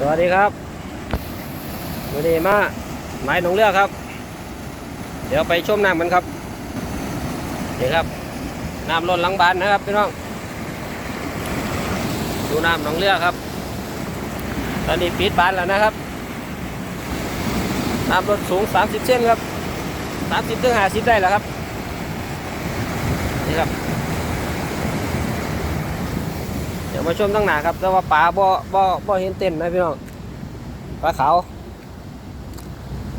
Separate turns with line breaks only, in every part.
สวัสดีครับวันนี้มาหมายหนองเลือกครับ เดี๋ยวไปชมน้ำกันครับนี่ครับน้ำล้นหลังบานนะครับพี่น้องดูน้ำหนองเลือกครับ ตอนนี้ปิดบานแล้วนะครับน้ำลดสูง 30 เซนครับ 30ถึง50ได้แล้วครับนี่ครับ เดี๋ยว มาชมตั้งหนาครับ แต่ว่าปลาบ่บ่บ่เห็นเต้นนะพี่น้องปลาขาว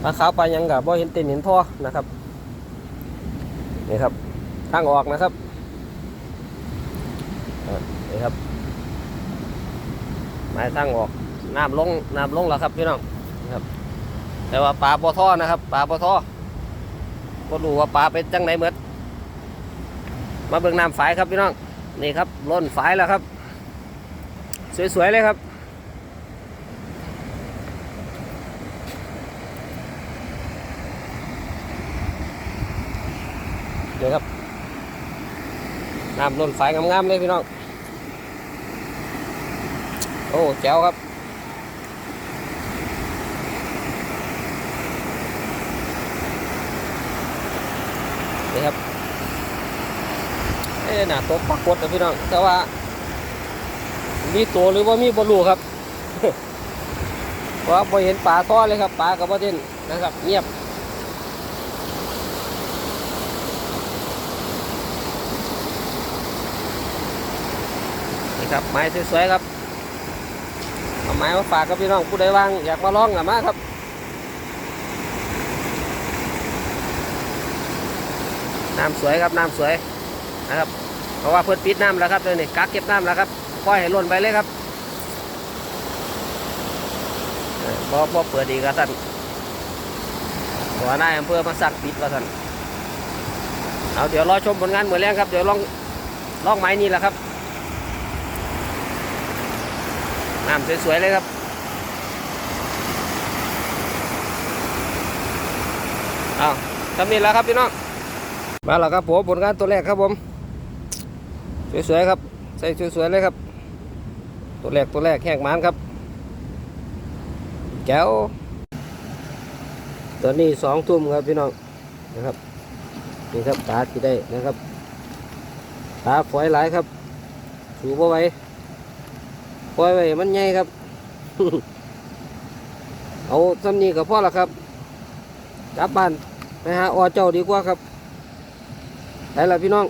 ปลาขาวปลายังกับบ่เห็นเต้นเห็นท่อนะครับนี่ครับทางออกนะครับนี่ครับหมายทางออกน้ำลงน้ำลงแล้วครับพี่น้องนครับ แต่ว่าปลาบ่ท่อนะครับปลาบ่ท่อบ่รู้ว่าปลาเป็นจังไหนเหมือนมาเบิ่งน้ำฝายครับพี่น้องนี่ครับล้นฝายแล้วครับ สวย ๆ เลยครับ เดี๋ยวครับ น้ำล้นฝายงาม ๆ เลยพี่น้อง โอ้แจ๋วครับนี่ครับ เอ้หน้าตกปรากฏนะพี่น้อง แต่ว่า มีตัวหรือว่ามีบอลูครับเพราะว่าบ่เห็นปลาท่อเลยครับปลากับบ่เด่นนะครับ เงียบนี่ครับไม้สวยๆครับเอาไม้มาฝากกับพี่น้องผู้ใดว่างอยากมาลองกับมาครับน้ำสวยครับน้ำสวยนะครับเพราะว่าเพิ่นปิดน้ำแล้วครับเดี๋ยวนี้กักเก็บน้ำแล้วครับ ล่อยให้ล้นไปเลยครับเออบ่บ่เปิดดีกระสันหัวหน้าอำเภอมาสั่งปิดกระสันเอาเดี๋ยวรอชมผลงานเหมือนแรงครับ เดี๋ยวลองลองไม้นี่แหละครับน้ำสวยๆเลยครับเอาทำนี่แล้วครับพี่น้องมาแล้วครับผมผลงานตัวแรกครับผม สวยๆครับ ใส่สวยๆเลยครับ ตัวแรกตัวแรกแหกมันครับ แก้วตัวนี้สองทุ่มครับพี่น้องนะครับนี่ครับตาที่ได้นะครับตาฝอยหลายครับสูบเอาไว้ปล่อยไว้มันใหญ่ครับ เอาสำนีกับพ่อละครับกลับบ้านไปหาอเจ้าดีกว่าครับไปละพี่น้อง